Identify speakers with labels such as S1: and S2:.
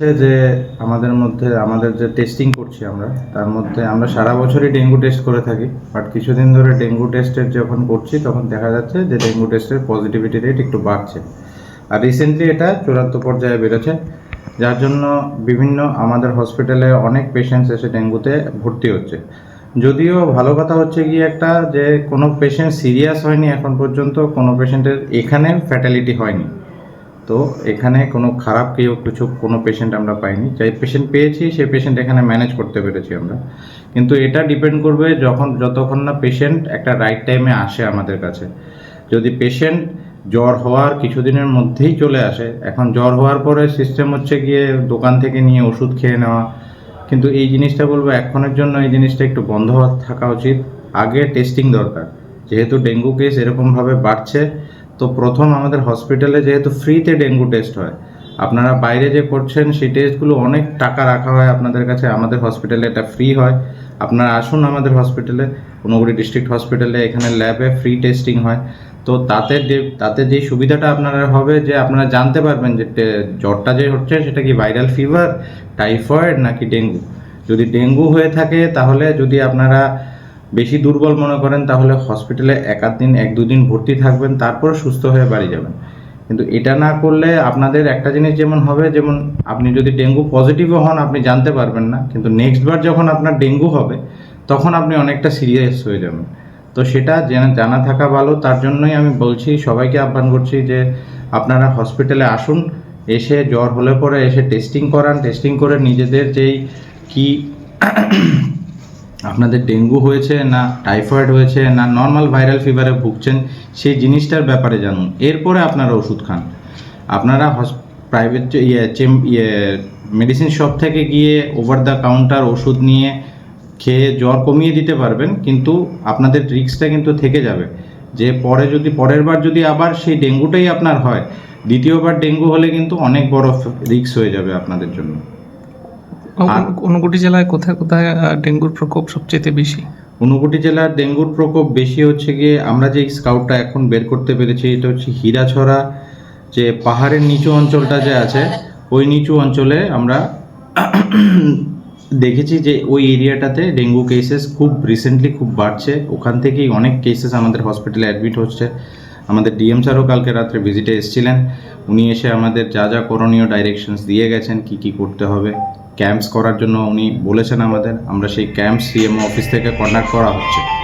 S1: যে আমাদের মধ্যে, আমাদের যে টেস্টিং করছি আমরা, তার মধ্যে আমরা সারা বছরই ডেঙ্গু টেস্ট করে থাকি। বাট কিছুদিন ধরে ডেঙ্গু টেস্টের যখন করছি, তখন দেখা যাচ্ছে যে ডেঙ্গু টেস্টের পজিটিভিটি রেট একটু বাড়ছে। আর রিসেন্টলি এটা চূড়ান্ত পর্যায়ে বেরোচ্ছে যার জন্য বিভিন্ন আমাদের হসপিটালে অনেক পেশেন্টস এসে ডেঙ্গুতে ভর্তি হচ্ছে। যদিও ভালো কথা হচ্ছে গিয়ে একটা যে কোনো পেশেন্ট সিরিয়াস হয়নি এখন পর্যন্ত, কোনো পেশেন্টের এখানে ফ্যাটালিটি হয়নি। তো এখানে কোনো খারাপ কেউ কিছু, কোনো পেশেন্ট আমরা পাইনি। যাই পেশেন্ট পেয়েছি, সেই পেশেন্ট এখানে ম্যানেজ করতে পেরেছি আমরা। কিন্তু এটা ডিপেন্ড করবে যখন, যতক্ষণ না পেশেন্ট একটা রাইট টাইমে আসে আমাদের কাছে। যদি পেশেন্ট জ্বর হওয়ার কিছুদিনের মধ্যেই চলে আসে, এখন জ্বর হওয়ার পরে সিস্টেম হচ্ছে গিয়ে দোকান থেকে নিয়ে ওষুধ খেয়ে নেওয়া। কিন্তু এই জিনিসটা বলব, এখনের জন্য এই জিনিসটা একটু বন্ধ থাকা উচিত। আগে টেস্টিং দরকার। যেহেতু ডেঙ্গু কেস এরকমভাবে বাড়ছে তো প্রথম আমাদের হসপিটালে যেহেতু ফ্রিতে ডেঙ্গু টেস্ট হয়, আপনারা বাইরে যে করছেন সেই টেস্টগুলো অনেক টাকা রাখা হয় আপনাদের কাছে, আমাদের হসপিটালে এটা ফ্রি হয়। আপনারা আসুন আমাদের হসপিটালে ঊনগুড়ি ডিস্ট্রিক্ট হসপিটালে এখানে ল্যাবে ফ্রি টেস্টিং হয়। তো তাতে যে- তাতে যে সুবিধাটা আপনারা হবে যে আপনারা জানতে পারবেন যে জ্বরটা যে হচ্ছে সেটা কি ভাইরাল ফিভার টাইফয়েড নাকি ডেঙ্গু যদি ডেঙ্গু হয়ে থাকে তাহলে যদি আপনারা বেশি দুর্বল মনে করেন, তাহলে হসপিটালে এক আধ দিন, এক দুদিন ভর্তি থাকবেন, তারপর সুস্থ হয়ে বাড়ি যাবেন। কিন্তু এটা না করলে আপনাদের একটা জিনিস যেমন হবে, যেমন আপনি যদি ডেঙ্গু পজিটিভও হন, আপনি জানতে পারবেন না। কিন্তু নেক্সট বার যখন আপনার ডেঙ্গু হবে, তখন আপনি অনেকটা সিরিয়াস হয়ে যাবেন। তো সেটা জানা থাকা ভালো। তার জন্যই আমি বলছি, সবাইকে আহ্বান করছি যে আপনারা হসপিটালে আসুন, এসে জ্বর হলে পরে এসে টেস্টিং করান। টেস্টিং করে নিজেদের যেই কি আপনাদের ডেঙ্গু হয়েছে না টাইফয়েড হয়েছে না নর্মাল ভাইরাল ফিভারে ভুগছেন, সেই জিনিসটার ব্যাপারে জানুন। এরপরে আপনারা ওষুধ খান। আপনারা হস প্রাইভেট ইয়ে চেম ইয়ে মেডিসিন শপ থেকে গিয়ে ওভার দ্য কাউন্টার ওষুধ নিয়ে খেয়ে জ্বর কমিয়ে দিতে পারবেন, কিন্তু আপনাদের রিস্কটা কিন্তু থেকে যাবে। যে পরে যদি, পরের বার যদি আবার সেই ডেঙ্গুটাই আপনার হয়, দ্বিতীয়বার ডেঙ্গু হলে কিন্তু অনেক বড় রিক্স হয়ে যাবে আপনাদের জন্য।
S2: ঊনকোটি জেলায় কোথায় কোথায় ডেঙ্গুর প্রকোপ সবচেয়ে বেশি?
S1: ঊনকোটি জেলার ডেঙ্গুর প্রকোপ বেশি হচ্ছে গিয়ে আমরা যে স্কাউটটা এখন বের করতে পেরেছি এটা হচ্ছে হীরাছড়া যে পাহাড়ের নিচু অঞ্চলটা যে আছে ওই নিচু অঞ্চলে আমরা দেখেছি যে ওই এরিয়াটাতে ডেঙ্গু কেসেস খুব রিসেন্টলি খুব বাড়ছে। ওখান থেকেই অনেক কেসেস আমাদের হসপিটালে অ্যাডমিট হচ্ছে। আমাদের ডিএম স্যারও কালকে রাত্রে ভিজিটে এসেছিলেন। উনি এসে আমাদের যা যা করণীয় ডাইরেকশনস দিয়ে গেছেন কি কি করতে হবে। ক্যাম্পস করার জন্য উনি বলেছেন আমাদের, আমরা সেই ক্যাম্প সিএমও অফিস থেকে কন্ডাক্ট করা হচ্ছে।